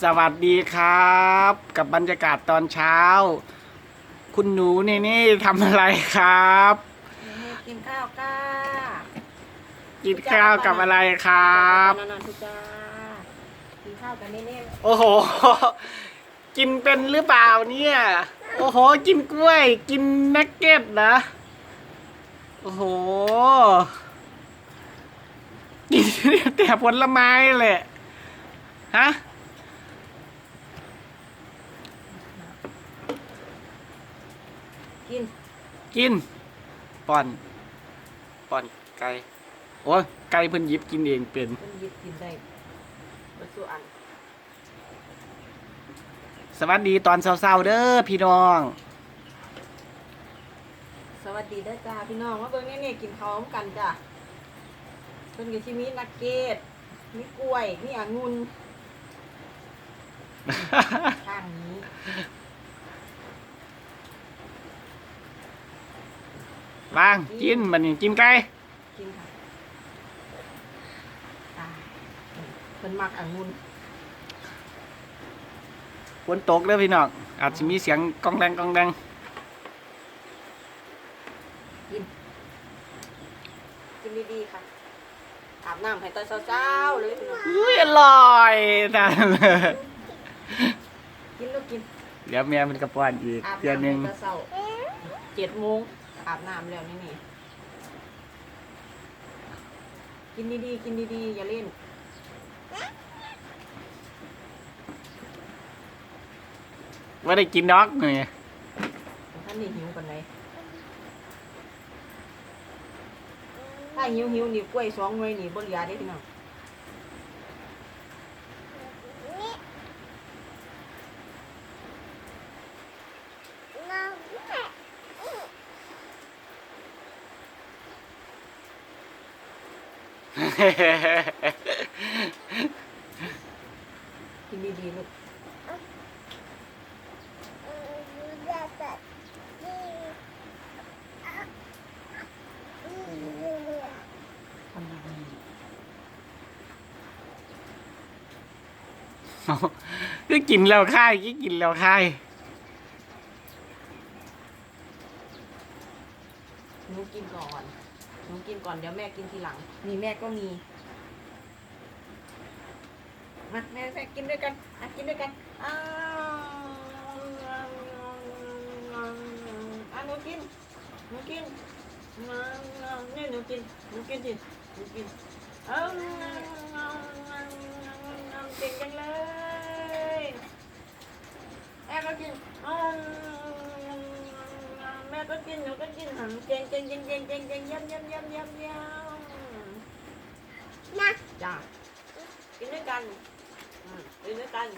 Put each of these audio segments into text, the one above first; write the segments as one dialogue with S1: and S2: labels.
S1: สวัสดีครับ กับบรรยากาศตอนเช้า คุณหนูนี่นี่ทำอะไรครับ
S2: กินข้าวก้า
S1: กินข้าวกับอะไรครับ
S2: นอนๆทุกจ้ากินข้าวกันเน่
S1: โอ้โห กินเป็นหรือเปล่าเนี่ย โอ้โห กินกล้วย กินนักเก็ตนะ โอ้โห กินแต่ผลไม้แหละ ฮะ
S2: กิน
S1: กินป้อนป้อนไก่โอ้ยไก่เพิ่นหยิบกินเองเป็น
S2: มันหยิบกินได้ประสูอัน
S1: สวัสดีตอนเช้าๆเด้อพี่น้อง
S2: สวัสดีเด้อจ้าพี่น้องว่าเบิ่งเน่ๆกินข้าวพร้อมกันจ้ะเพิ่นก็สิมีนักเก็ตมีกล้วยมีองุ่นข้างนี้
S1: วางกินมันนี่กินไก่
S2: กินค่ะตายเพิ่นมักองุ่น
S1: ฝนตกเด้อพี่น้องอาจจะมีเสียงกองแดงกองแดง
S2: กิน กินดีๆค่ะอาบน้ำให้ตอนเช้าๆเลยพี่น้อง
S1: อุ้ยอร่อยนะ
S2: กินลูกกิน
S1: เดี๋ยวแม่มันกระป้อนอีก
S2: อาบ
S1: เดือนห
S2: น้ำ
S1: นึ่ง
S2: ให้ตอนเช้าเจ็ดโมง อาบน้ำแล้วนี่นี่ กินดีๆ กินดีๆ อย่าเล่น
S1: ว่าได้กินดอกนี่
S2: ท่านนี่หิวกันไหนถ้าหิวหิวๆนี่กล้วยสองหน่วยนี่บนเหลือได้พี่น้อง กินดีๆลูกคนดี
S1: คือกินแล้วค่ายคือกินแล้วค่าย
S2: หนูกินก่อน หนูกินก่อนเดี๋ยวแม่กินทีหลังนี่แม่ก็มี มาแม่แม่กินด้วยกันอะกินด้วยกันอ้าวอะหนูกินหนูกินนี่หนูกินหนูกินสิหนูกินเอาเก่งจังเลยแม่ก็กินอ้าว แม่ก็กินหนูก็กินหันเกงเกงเกงเกงเกงเกงยี่ยมเยี่ยมเยี่ยมเยี่ยมเยี่ยมนะจ้ากินด้วยกันอืมกินด้วยกัน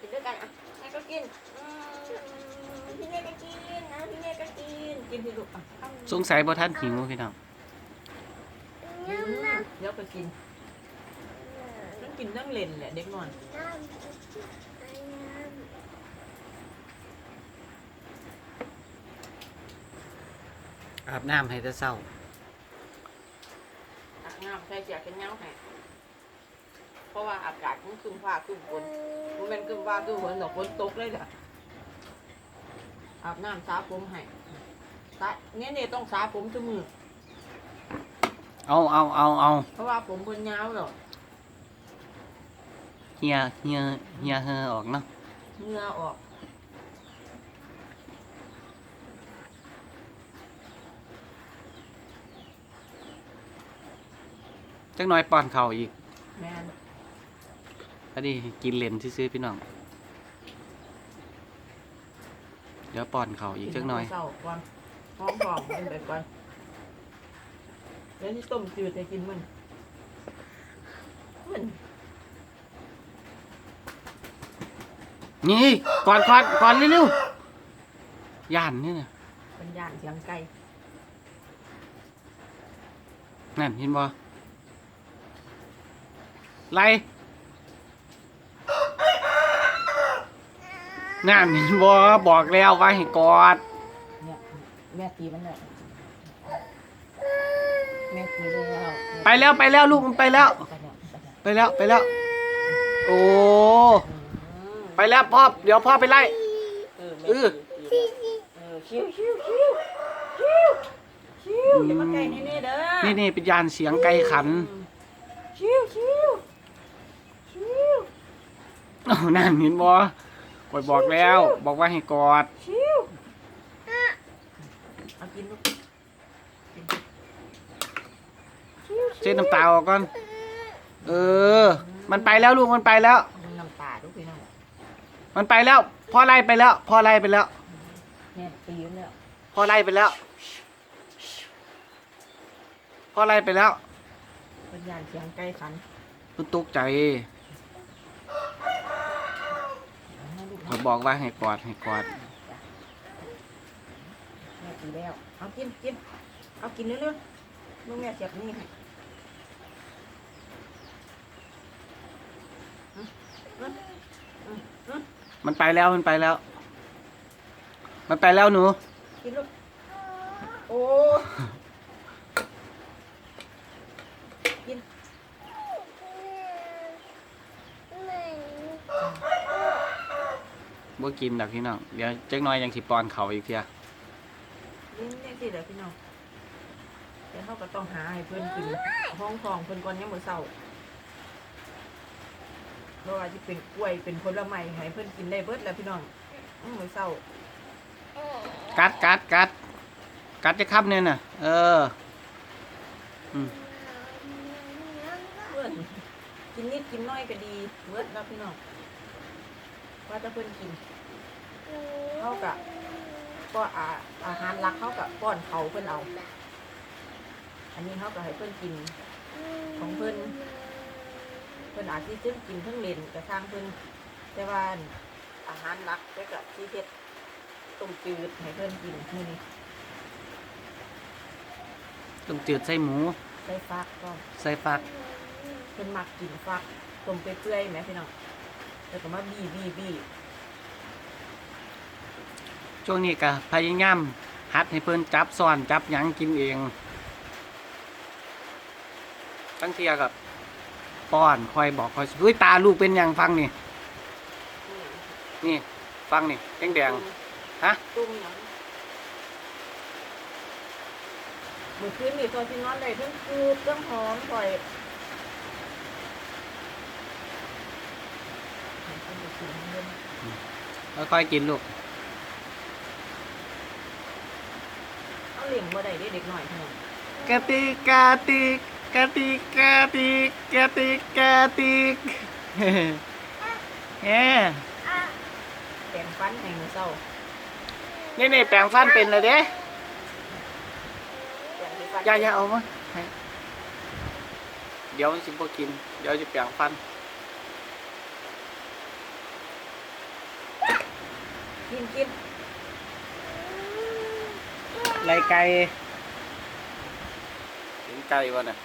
S2: กินด้วยกันอะแม่ก็กินอืมพี่เน่ก็กินนะพี่เน่ก็กินกินสิลูกอะ
S1: สงสัยบ่ท่านหิวพี่น้อง
S2: อืมเดี๋ยวไปกินต้องกินต้องเล่นแหละเด็กนอย
S1: อาบน้ำให้แต่เช้า
S2: อาบน้ำใส่เสียกันเงาให้เพราะว่าอากาศมันครึ้มฟ้าครึ้มฝนมันเป็นครึ้มฟ้าครึ้มฝนหรอกฝนตกเลยจ้ะอาบน้ำสระผมให้สระเนี่ยเนี่ยต้องสระผมทุกมือ
S1: เอาเอาเอาเอา
S2: เพราะว่าผมคนยาวหรอก
S1: เฮียเฮียเฮียเฮอออกเนาะ
S2: เหงื่อออก
S1: จักหน่อยป้อนข้าวอีก
S2: แม่น
S1: พอดีกินเลนซื้อๆพี่น้อง เดี๋ยวป้อนข้าวอีกจักหน่อย
S2: เศร้าก่อนหอมหอมกินไปก่อนแล้วนี่ต้มจืดจะกินมันมัน
S1: นี่ก่อนก่อนก่อนเร็วๆย่านนี่นะ
S2: เป็นย่านเสียงไก่
S1: นั่นเห็นบ่ ไล่นั่นเห็นบ่บอกแล้วว่าให้กอด
S2: เนี่ยแม่ตีมันแล้วแม่ตีแล้ว
S1: ไปแล้วไปแล้วลูกมันไปแล้ว
S2: ไปแล้วไปแล้ว
S1: ไปแล้วไปแล้วโอ้
S2: อืม
S1: ไปแล้วพ่อเดี๋ยวพ่อไปไล่
S2: เออ
S1: เออ
S2: เออชิวชิวชิวชิวชิวอย่ามาใกล้นี่ๆเด้อ
S1: นี่นี่เป็นยานเสียงไก่ขัน
S2: ชิวชิวชิว
S1: โอ้ นั่นเห็นบ่กอยบอกแล้ว บอกว่าให้กอด
S2: ชิวเอากินลูกกินชิว
S1: เช็ดน้ำตาออกก่อน เออ มันไปแล้วลูก มันไปแล้ว
S2: น้ำตาลูกพี่น้อง
S1: มันไปแล้ว พ่อไล่ไปแล้ว พ่อไล่ไปแล้ว
S2: แม่ปีนแล้ว
S1: พ่อไล่ไปแล้ว พ่อไล่ไปแล้ว
S2: เป็นยานเสียงไก่ขัน
S1: มันตกใจ
S2: เอาให้ลูก
S1: ขอยบอกว่าให้กอดให้กอด
S2: แม่ปีแล้วเอากินกินเอากินเรื่อยๆลูกแม่เสียบนี่ให้อืมอืมอืมอืม
S1: มันไปแล้วมันไปแล้ว มันไปแล้วหนู
S2: กินลูกโอ้
S1: บ่กินดอกพี่น้อง เดี๋ยวจักหน้อยยังสิปอนเขาอีกเทีย
S2: กินนี่สิเดี๋ยวพี่น้องเดี๋ยวเขาก็ต้องหาให้เพื่อนกินห้องทองเพื่อนก่อนยังมือเศร้าเพราะว่าจะเป็นกล้วยเป็นผลไม้ให้เพื่อนกินได้เบิดแล้วพี่น้องอื้อมือเศร้า
S1: กัดกัดกัดกัดจะคับเนี่ยน่ะ เอออืม
S2: เพื่อนกินนิดกินน้อยก็ดีเบิดแล้วพี่น้อง ว่าจะเพื่อนกินเขากะก็อาอาหารหลักเขากะป้อนเขาเพื่อนเอา อันนี้เขาก็ให้เพื่อนกิน ของเพื่อนเพื่อนอาจที่ซึ่งกินเพิ่งเล่นกระทางเพื่อนแต่ว่าอาหารหลักก็กับที่เฮ็ดต้มจืดให้เพื่อนกินมื้อนี้
S1: ต้มจืดใส่หมู
S2: ใส่ฟักก็
S1: ใส่ฟัก
S2: เพิ่นมักกินฟักต้มเปื่อยๆไหมพี่น้อง แล้วก็มาบี้บี้บี้
S1: ช่วงนี้ก็พยายามหัดให้เพิ่นจับซ่อนจับหยังกินเองตั้งเทียกับป้อนคอยบอกคอยเฮ้ยตาลูกเป็นหยังฟังนี่ นี่ ฟังนี่แดงแดงๆฮะ
S2: ตุ้มหยังมื้อคืนนี่ตอนที่นอนได้เพิ่งคืดเพิ่งหอมปล่อยให้เพิ่นได้กินเงิน
S1: ค่อยๆกินลูก
S2: เอาเลี้ยงบ่ได้เด้เด็กหน้อยพี่น้อง
S1: กะติกกะติกกะติกกะติกกะติกกะติกเฮ้
S2: แปรงฟันให้มือเช้า
S1: นี่นี่แปรงฟันเป็นเลยเด้
S2: แปรงที่ฟัน
S1: อย่าอย่าเอามาให้เดี๋ยวสิบ่กิน เดี๋ยวจะแปรงฟัน
S2: กินกิน
S1: ไรไก่เห็นไก่วะน่ะ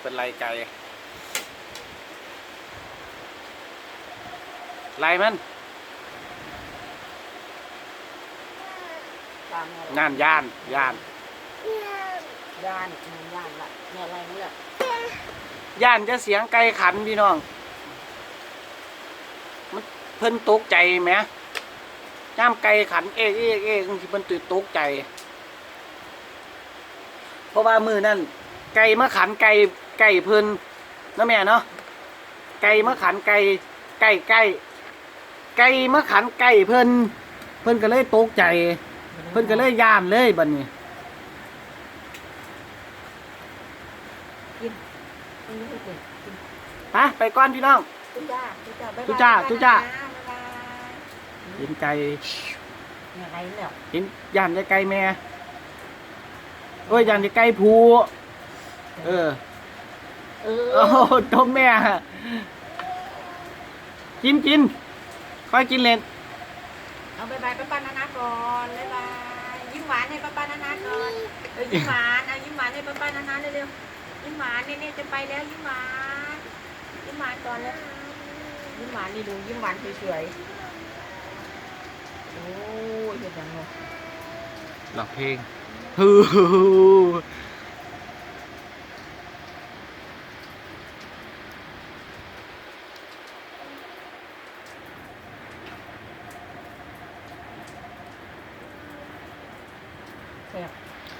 S1: เป็นไรไก่ไรมัน
S2: ตามแม่
S1: น่านย่านย่าน
S2: ย่านอืมย่านละแม่อะไรนี่แหละ
S1: ย่านจะเสียงไก่ขันพี่น้อง มันเพิ่นตกใจไหม ย่ามไก่ขันเอ๊ะเอ๊ะเอ๊ะที่เพิ่นตื่นตกใจ เพราะว่ามือนั่นไก่มาขันไก่ไก่เพิ่นนะแม่เนาะไก่มาขันไก่ไก่ไก่ไก่มาขันไก่เพิ่นเพิ่นก็เลยตกใจ เพิ่นก็เลยย่านเลยบัดนี้
S2: กินกินให้กินกิน
S1: ไปไปก่อนพี่น้อง
S2: ทุจ้าทุจ้าบ๊าย
S1: ทุ
S2: บาย
S1: จ้า ทุจ้า
S2: บ๊ายบาย
S1: เห็นไก่
S2: เนี่ยอะไรเนี่ย
S1: เห็นย่านจะไก่แม่โอ้ยย่านจะไก่ผูเออ
S2: เออ
S1: โอ้โหต้มแม่ กินกินค่อยกินเล่น
S2: เอาบ๊ายบายป้าป้านานาก่อนบ๊ายบายยิ้มหวานให้ป้าป้านานาก่อนเออยิ้มหวานเอายิ้มหวานให้ป้าป้านานาเร็วๆยิ้มหวานเนี่ยเนี่ยจะไปแล้วยิ้มหวานยิ้มหวานก่อนเลยยิ้มหวานนี่ดูยิ้มหวานสวยๆ ห
S1: ลักเพลงฮู้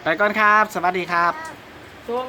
S1: ไปก่อนครับ สวัสดีครับ
S2: ช่ว